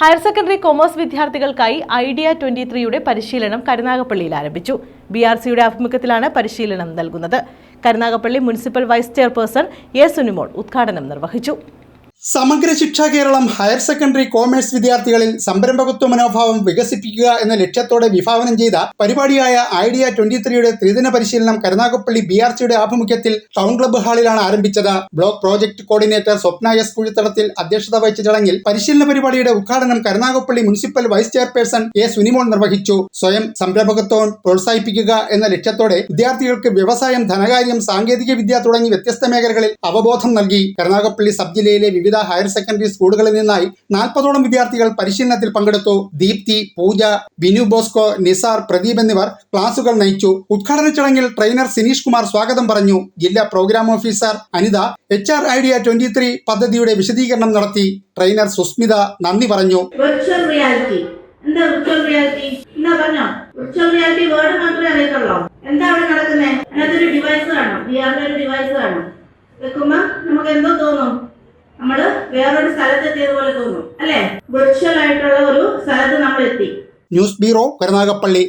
Higher secondary commerce വിദ്യാർത്ഥികൾക്കായി idea twenty ത്രീയുടെ പരിശീലനം കരുനാഗപ്പള്ളിയിൽ ആരംഭിച്ചു. ബി ആർ സിയുടെ ആഭിമുഖ്യത്തിലാണ് പരിശീലനം നൽകുന്നത്. Karunagappally municipal vice chairperson A Sunimol ഉദ്ഘാടനം നിർവഹിച്ചു. സമഗ്ര ശിക്ഷ കേരളം ഹയർ സെക്കൻഡറി കോമേഴ്സ് വിദ്യാർത്ഥികളിൽ സംരംഭകത്വ മനോഭാവം വികസിപ്പിക്കുക എന്ന ലക്ഷ്യത്തോടെ വിഭാവനം ചെയ്ത പരിപാടിയായ ഐഡിയ ട്വന്റി ത്രീയുടെ ത്രിദിന പരിശീലനം കരുനാഗപ്പള്ളി ബി ആർ സിയുടെ ആഭിമുഖ്യത്തിൽ ടൗൺ ക്ലബ്ബ് ഹാളിലാണ് ആരംഭിച്ചത്. Block project coordinator Swapna S Kuzhithadathil അധ്യക്ഷത വഹിച്ച ചടങ്ങിൽ പരിശീലന പരിപാടിയുടെ ഉദ്ഘാടനം Karunagappally municipal vice chairperson A Sunimol നിർവഹിച്ചു. സ്വയം സംരംഭകത്വം പ്രോത്സാഹിപ്പിക്കുക എന്ന ലക്ഷ്യത്തോടെ വിദ്യാർത്ഥികൾക്ക് വ്യവസായം ധനകാര്യം സാങ്കേതിക വിദ്യ തുടങ്ങി വ്യത്യസ്ത മേഖലകളിൽ അവബോധം നൽകി. കരുനാഗപ്പള്ളി സബ് ജില്ലയിലെ വിവിധ ഹയർ സെക്കൻഡറി സ്കൂളുകളിൽ നിന്നായി നാൽപ്പതോളം വിദ്യാർത്ഥികൾ പരിശീലനത്തിൽ പങ്കെടുത്തു. ദീപ്തി പൂജ ബിനു ബോസ്കോ നിസാർ പ്രദീപ് എന്നിവർ ക്ലാസുകൾ നയിച്ചു. ഉദ്ഘാടന ചടങ്ങിൽ ട്രെയിനർ സിനീഷ് കുമാർ സ്വാഗതം പറഞ്ഞു. ജില്ലാ programme officer Anitha H R idea twenty three പദ്ധതിയുടെ വിശദീകരണം നടത്തി. ട്രെയിനർ സുസ്മിത നന്ദി പറഞ്ഞു. വെർച്വൽ റിയാലിറ്റി എന്താ വിർച്വൽ റിയാലിറ്റി എന്താ പറഞ്ഞോ? വിർച്വൽ റിയാലിറ്റി വേർഡ് മാത്രമേ അറിയത്തുള്ളൂ? എന്താ അവിടെ നടക്കുന്നത് അതിനകത്തൊരു ഡിവൈസ് കാണും. വി ആറിന്റെ ഒരു ഡിവൈസ് കാണും. വെക്കുമ്പോ നമുക്ക് എന്തോ തോന്നും? നമ്മൾ സ്ഥലത്ത് എത്തിയതുപോലെ തോന്നും. അല്ലെ? വിർച്വൽ ആയിട്ടുള്ള ഒരു സ്ഥലത്ത് നമ്മൾ എത്തി ന്യൂസ് ബ്യൂറോ കരുനാഗപ്പള്ളി.